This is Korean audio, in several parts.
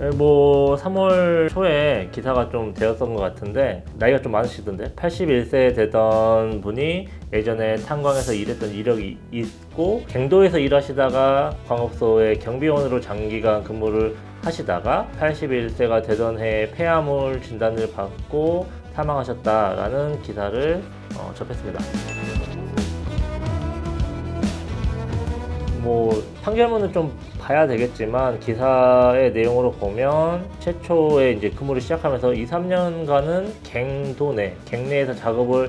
네, 뭐 3월 초에 기사가 좀 되었던 것 같은데 나이가 좀 많으시던데 81세 되던 분이 예전에 탄광에서 일했던 이력이 있고 갱도에서 일하시다가 광업소의 경비원으로 장기간 근무를 하시다가 81세가 되던 해에 폐암을 진단을 받고 사망하셨다라는 기사를 어, 접했습니다. 뭐 판결문은 좀 봐야 되겠지만 기사의 내용으로 보면 최초에 이제 근무를 시작하면서 2, 3년간은 갱도 내, 갱내에서 작업을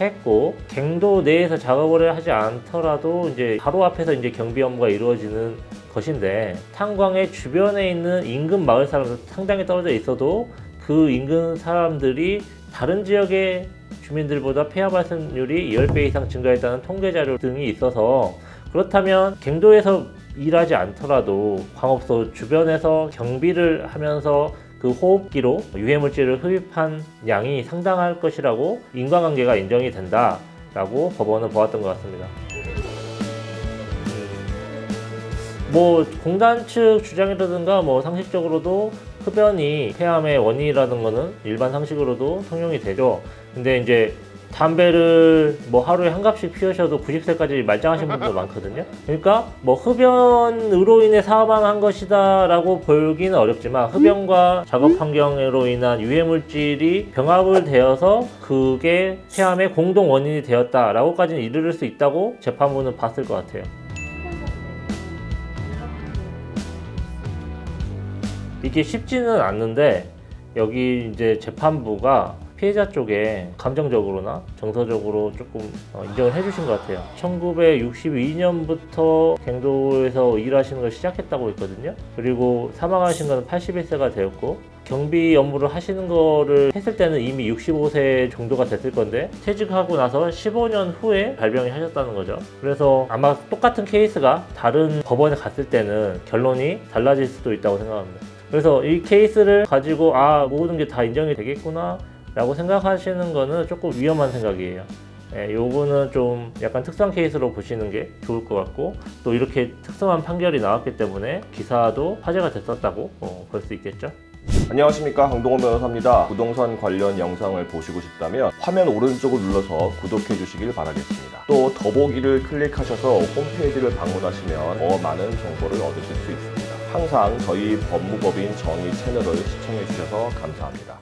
했고 갱도 내에서 작업을 하지 않더라도 이제 바로 앞에서 이제 경비 업무가 이루어지는 것인데 탄광의 주변에 있는 인근 마을 사람들 상당히 떨어져 있어도 그 인근 사람들이 다른 지역의 주민들보다 폐하 발생률이 10배 이상 증가했다는 통계 자료 등이 있어서 그렇다면 갱도에서 일하지 않더라도 광업소 주변에서 경비를 하면서 그 호흡기로 유해물질을 흡입한 양이 상당할 것이라고 인과관계가 인정이 된다라고 법원은 보았던 것 같습니다. 뭐 공단 측 주장이라든가 뭐 상식적으로도 흡연이 폐암의 원인이라는 거는 일반 상식으로도 통용이 되죠. 근데 이제 담배를 뭐 하루에 한 갑씩 피우셔도 90세까지 말짱하신 분도 많거든요. 그러니까 뭐 흡연으로 인해 사망한 것이다라고 보기는 어렵지만 흡연과 작업 환경으로 인한 유해 물질이 병합을 되어서 그게 폐암의 공동 원인이 되었다라고까지는 이르를 수 있다고 재판부는 봤을 것 같아요. 이게 쉽지는 않는데 여기 이제 재판부가 피해자 쪽에 감정적으로나 정서적으로 조금 어, 인정을 해주신 것 같아요. 1962년부터 갱도에서 일하시는 걸 시작했다고 했거든요. 그리고 사망하신 건 81세가 되었고 경비 업무를 하시는 거를 했을 때는 이미 65세 정도가 됐을 건데 퇴직하고 나서 15년 후에 발병이 하셨다는 거죠. 그래서 아마 똑같은 케이스가 다른 법원에 갔을 때는 결론이 달라질 수도 있다고 생각합니다. 그래서 이 케이스를 가지고 아 모든 게 다 인정이 되겠구나 라고 생각하시는 거는 조금 위험한 생각이에요. 예, 요거는 좀 약간 특수한 케이스로 보시는 게 좋을 것 같고 또 이렇게 특수한 판결이 나왔기 때문에 기사도 화제가 됐었다고 어, 볼수 있겠죠. 안녕하십니까 강동원 변호사입니다. 부동산 관련 영상을 보시고 싶다면 화면 오른쪽을 눌러서 구독해 주시길 바라겠습니다. 또 더보기를 클릭하셔서 홈페이지를 방문하시면 더 많은 정보를 얻으실 수 있습니다. 항상 저희 법무법인 정의 채널을 시청해 주셔서 감사합니다.